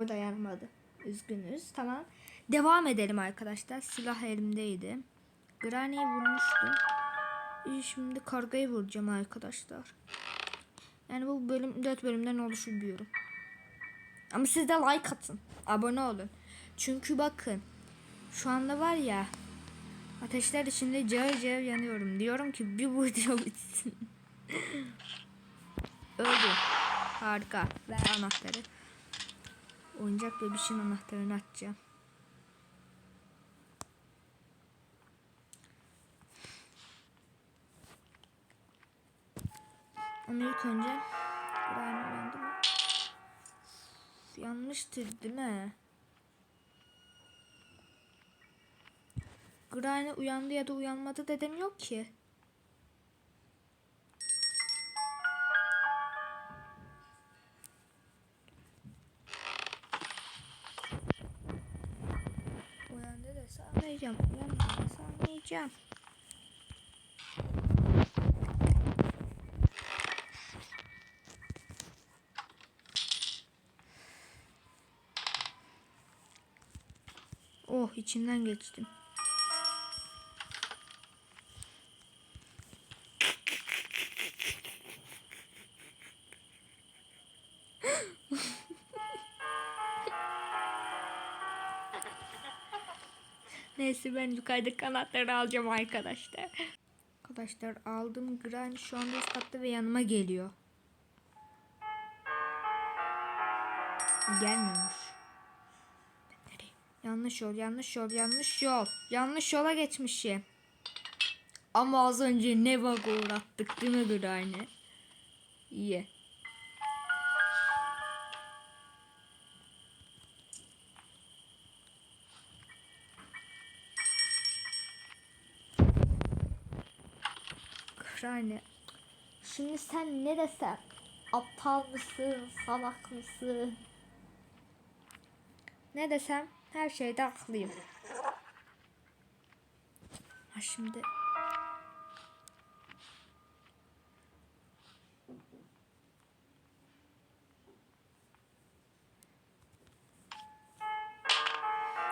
Dayanmadı. Üzgünüz. Tamam. Devam edelim arkadaşlar. Silah elimdeydi. Granny'yi vurmuştum. Şimdi kargayı vuracağım arkadaşlar. Yani bu bölüm 4 bölümden oluşuyor biliyorum. Ama siz de like atın. Abone olun. Çünkü bakın. Şu anda var ya. Ateşler içinde cayır cayır yanıyorum. Diyorum ki bir bu video bitsin. Öldü. Harika. Ver anahtarı. Oyuncak bebişin anahtarını açacağım. Ama ilk önce Brian uyandı mı? Yanlıştır değil mi? Granny uyandı ya da uyanmadı dedem yok ki. Uyandı da sağlayacağım. Oh içinden geçtim. Neyse ben yukarıda kanatları alacağım arkadaşlar. Arkadaşlar aldım. Granny şu anda üst katta ve yanıma geliyor. Gelmiyormuş. Yanlış yol, yanlış yol, yanlış yol. Yanlış yola geçmişim. Ama az önce ne bug uğrattık değil mi Granny? İyi. Granny. Şimdi sen ne desem? Aptal mısın? Salak mısın? Ne desem her şeyde haklıyım. Ha şimdi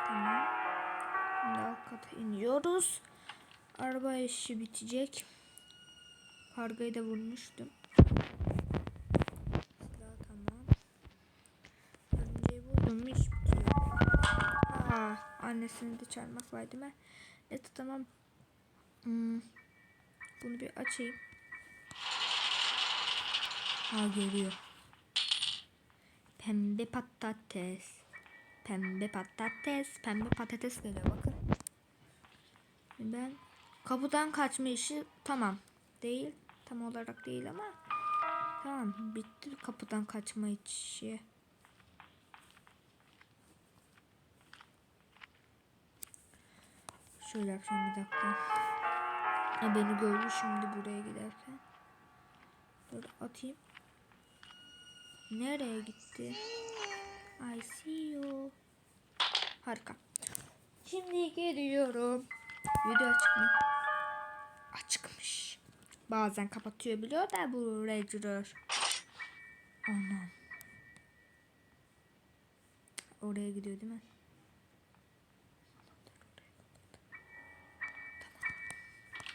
Tamam. Şimdi alt iniyoruz. Araba işi bitecek. Kargayı da vurmuştum. Silah tamam. Örümceği vurdum iş bitiyor. Aa, annesini de çarmak var değil mi? Evet tamam. Hmm. Bunu bir açayım. Aa geliyor. Pembe patates. Pembe patates. Pembe patates geliyor bakın. Ben kapıdan kaçma işi tamam. Değil. Tam olarak değil ama. Tamam bitti kapıdan kaçma işi. Şöyle yapacağım bir dakika. Ha, beni gördü şimdi buraya giderken. Dur atayım. Nereye gitti? I see you. Harika. Şimdi geliyorum. Video açık mı? Bazen kapatıyor biliyor da bu Ranger. Anam. Oraya gidiyor değil mi?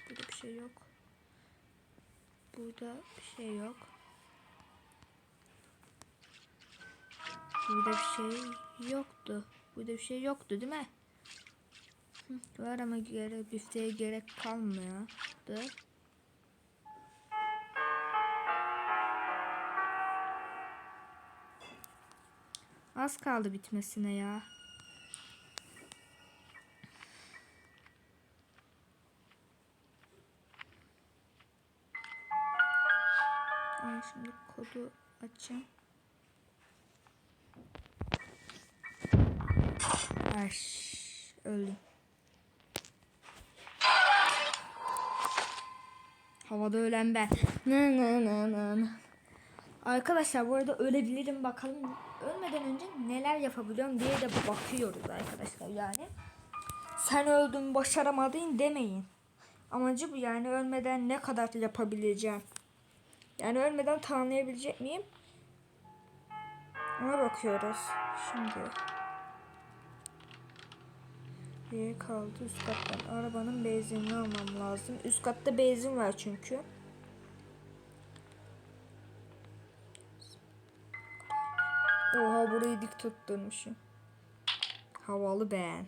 Burada bir şey yok. Burada bir şey yok. Burada bir şey yoktu. Burada bir şey yoktu değil mi? Var ama gerek büfteye gerek kalmıyordu. Az kaldı bitmesine ya. Ay şimdi kodu açayım. Ay öldüm. Havada ölen ben. Nı nı nı nı. Arkadaşlar bu arada ölebilirim bakalım ölmeden önce neler yapabiliyorum diye de bakıyoruz arkadaşlar yani. Sen öldün başaramadın demeyin. Amacı bu yani ölmeden ne kadar yapabileceğim. Yani ölmeden tamamlayabilecek miyim? Ona bakıyoruz. Şimdi. Bir kaldı üst kattan. Arabanın benzinini almam lazım. Üst katta benzin var çünkü. Oha burayı dik tutturmuşum. Havalı ben.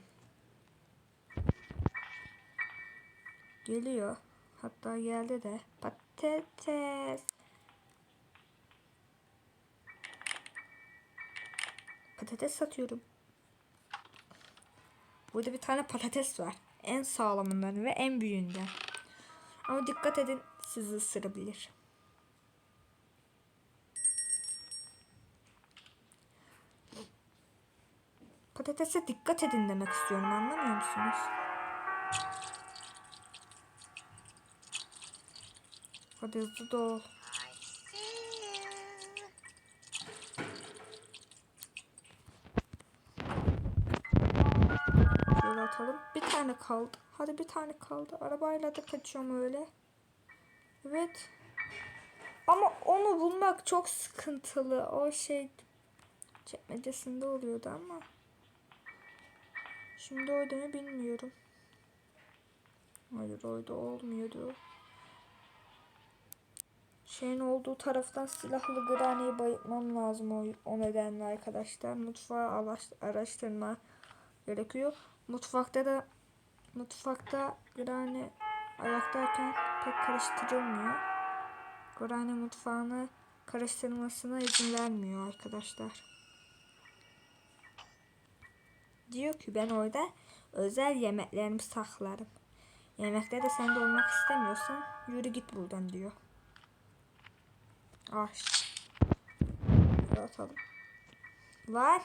Geliyor. Hatta geldi de. Patates. Patates satıyorum. Burada bir tane patates var. En sağlamından ve en büyüğünden. Ama dikkat edin sizi ısırabilir. Patatese dikkat edin demek istiyorum anlamıyor musunuz? Hadi hızlı dol. Şöyle atalım. Bir tane kaldı. Hadi bir tane kaldı. Arabayla da kaçıyorum öyle. Evet. Ama onu bulmak çok sıkıntılı. O şey çekmecesinde oluyordu ama. Şimdi oydu mu bilmiyorum. Hayır oydu olmuyordu. Şeyin olduğu taraftan silahlı Granny'i bayıtmam lazım o, o nedenle arkadaşlar. Mutfağı araş- araştırma gerekiyor. Mutfakta da mutfakta Granny ayaktayken pek karıştırılmıyor. Granny mutfağını karıştırmasına izin vermiyor arkadaşlar. Diyor ki ben orada özel yemeklerimi saklarım. Yemekte de sen de olmak istemiyorsan yürü git buradan diyor. Ah. Atalım. Var.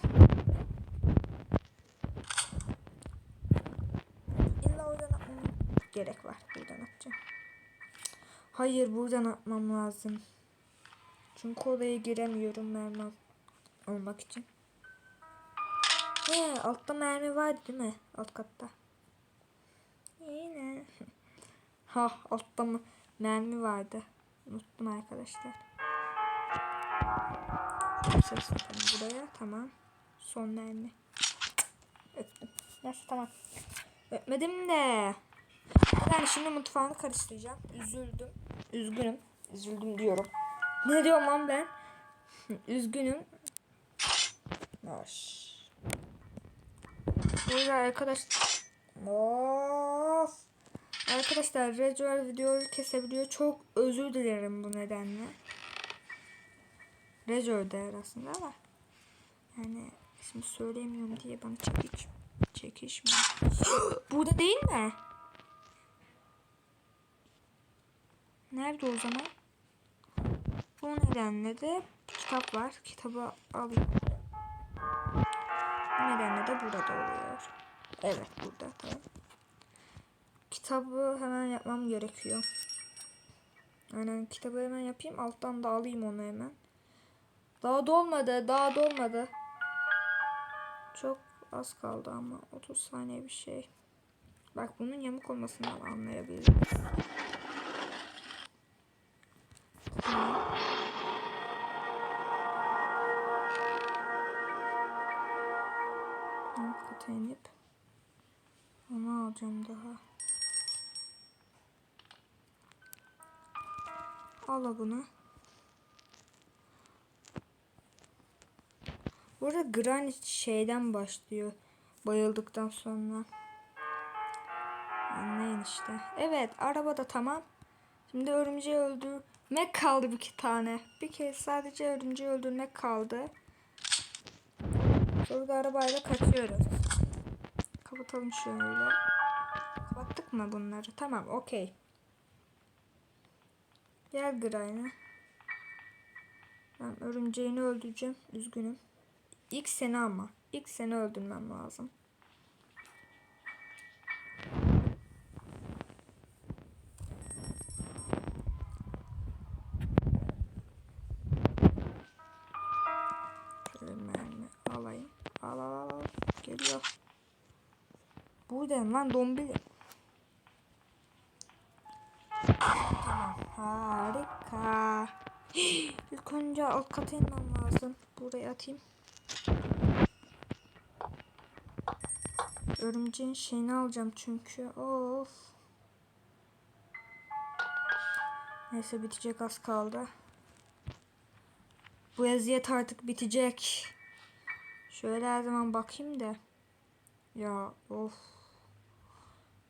İlla oradan atmam gerek var. Buradan atacağım. Hayır buradan atmam lazım. Çünkü oraya giremiyorum mermi olmak için. He, altta mermi vardı değil mi? Alt katta. Yine. Ha altta mı mermi vardı. Unuttum arkadaşlar. Ses buraya. Tamam. Son mermi. Öptüm. Neyse tamam. Öpmedim de. Yani şimdi mutfağını karıştıracağım. Üzüldüm. Üzgünüm. Üzüldüm diyorum. Ne diyorum lan ben? Üzgünüm. Hoş. Burada arkadaşlar. Of. Arkadaşlar Recual videoyu kesebiliyor. Çok özür dilerim bu nedenle. Der aslında ama. Yani şimdi söyleyemiyorum diye bana çekiş çekişmiyor. Burada değil mi? Nerede o zaman? Bu nedenle de kitap var. Kitabı alayım. Nedenle de burada oluyor. Evet burada tamam. Kitabı hemen yapmam gerekiyor. Aynen kitabı hemen yapayım. Alttan da alayım onu hemen. Daha dolmadı. Daha dolmadı. Çok az kaldı ama 30 saniye bir şey. Bak bunun yamuk olmasından anlayabiliriz. Alt kata inip onu alacağım daha. Al bunu. Burada granit şeyden başlıyor. Bayıldıktan sonra. Anlayın işte. Evet araba da tamam. Şimdi örümceği öldürmek kaldı bir iki tane. Bir kez sadece örümceği öldürmek kaldı. Sonra arabayla kaçıyoruz. Kapatalım şöyle. Kapattık mı bunları? Tamam okey. Gel Grayna. Ben örümceğini öldüreceğim. Üzgünüm. İlk seni ama. İlk seni öldürmem lazım. zombi. Buradayım lan zombi. Tamam harika. İlk önce alt kata inmem lazım. Buraya atayım. Örümceğin şeyini alacağım çünkü. Of. Neyse bitecek az kaldı. Bu eziyet artık bitecek. Şöyle her zaman bakayım da. Ya of.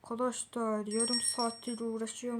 Arkadaşlar yarım saattir uğraşıyorum.